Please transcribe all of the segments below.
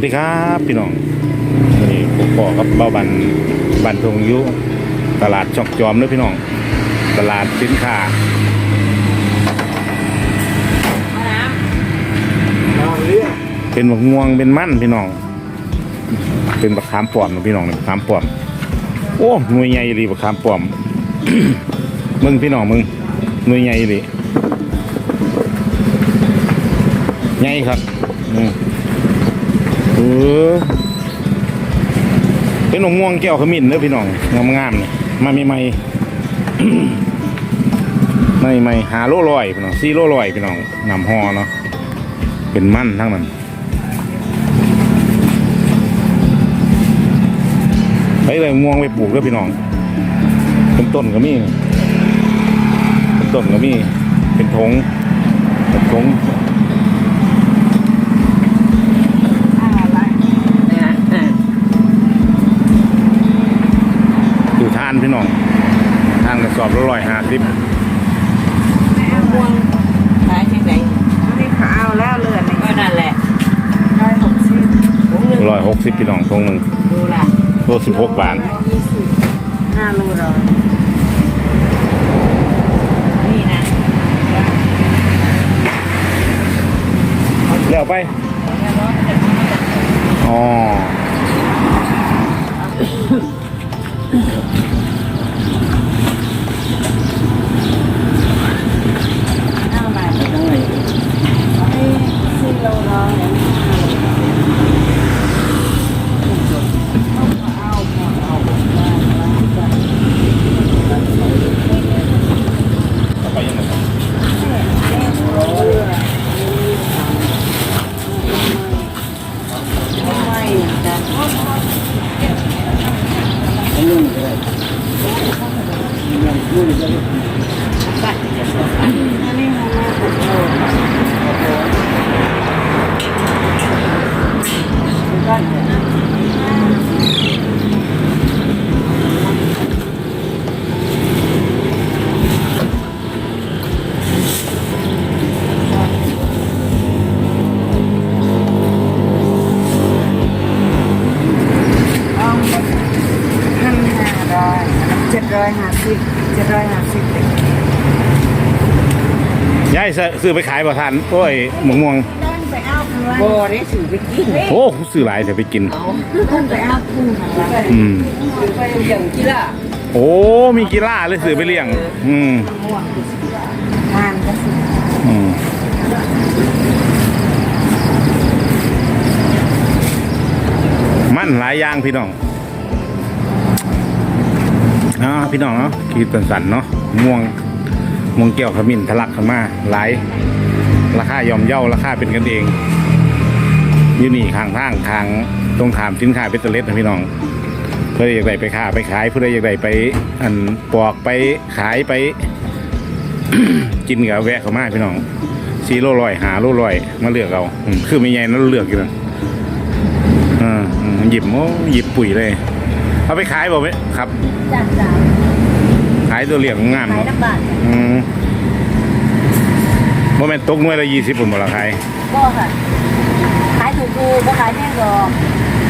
วัสดีครับพี่น้องนนี้ผมปอกับเบ้าบันบันทงยุตลาดช่องจอมเด้อพี่น้อง ตลาดสินค้าเป็นบักม่วงเป็นมั่นพี่น้อง เป็นบักขามป้อมนะพี่น้องนี่บักขามป้อม โอ้หน่วยใหญ่ดีบักขามป้อม มึงพี่น้องมึงหน่วยใหญ่ดีใหญ่ครับอืม เออเป็นหนมม่วงแก้วขมิ้นเด้อพี่น้องงามๆเนี่ยมาใหม่ๆไม่ไม่หาโลลอยพี่น้องสี่โลลอยพี่น้องนำห่อเนาะเป็นมั่นทั้งนั้นไปเลยม่วงไปปลูกแล้วพี่น้อง เป็นต้นก็มีเป็นต้นก็มีเป็นทงเป็นทงานพี่น้องทานกระสอบละร้อยห้าสิบขายที่ไหนนี่เขาเอาแล้วเลือดนี่ก็นั่นแหละร้อยหกสิบถุงหนึ่งร้อยหกสิบพี่น้องทงหนึ่งดูล่ะโลสิบหกบาทยี่สิบห้าโลร้อยนี่นะแล้วไป จ็ดร้อยห้าสิบเจ็ดร้อยห้าสิบเลยยายซื้อไปขายบ่ทันโอ้ยหมวงม่วงเดินไปเอาเพื่อนโบได้สื่อไปกินโอ้ซื้อหลายแต่ไปกินเอาเดินไปเอาคู่หาละอืมสื่อไปอย่างที่ล่ะโอ้มีกีฬาเลยซื้อไปเลี้ยง อืมม่วงทานก็สิอืมมันหลายอย่างพี่น้อง พี่น้องเนาะขีดเป็นสันเนาะม่วงม่วงแก้วขมิ้นทะลักขึ้นมาหลายราคายอมเย่าราคาเป็นกันเองอยู่นี่ข้างทางทางตรงขามสินค้าเบตเตอร์เลสนะพี่น้องเพื่ออยากได้ไปค้าไปขายเพื่ออยากได้ไป อันปอกไปขายไป กินกับแวะเข้ามาพี่น้องซีโร่ลอยหาโลลอยมาเลือกเอาคือไม่ใหญ่นั้นเลือกอยู่นะอ่าอืมหยิบโอ้หยิบปุ๋ยเลย เอาไปขายบ่ไหมครับจัดจ้าายตัวเหลี่ยงงามขายเนาะน้ำบาทอืมโมเมนตกหน่วยละยี่สิบปุ่นบ่ละขายก็ค่ะ ขายถูกดูก็ขายแพงดอก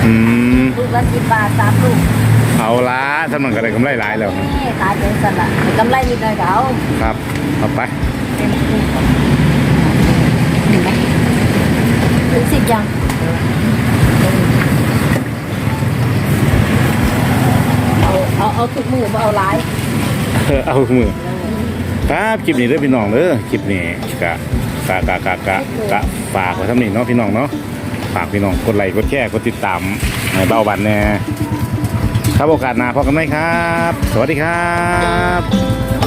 อืมลูกละสิบบาทสามลูกเอาละท่านมันก็ได้กำไรหลายแล้วนี่ขายเป็นสละแต่กำไรนิดหน่อยก็เอาครับเอาไปเป็นลูกเห็นไหมถึงสิบยังเอาเอาเอาทุกมือมาเอาหลาย เอามือครับคลิปนี้เด้อพี่น้องเด้อคลิปนี้กะกะกะกะกะกะฝากไว้ทำนี่เนาะพี่น้องเนาะฝากพี่น้องกดไลค์กดแชร์กดติดตามในเบ้าบันแน่ครับโอกาสหน้าพบกันไหมครับ สวัสดีครับ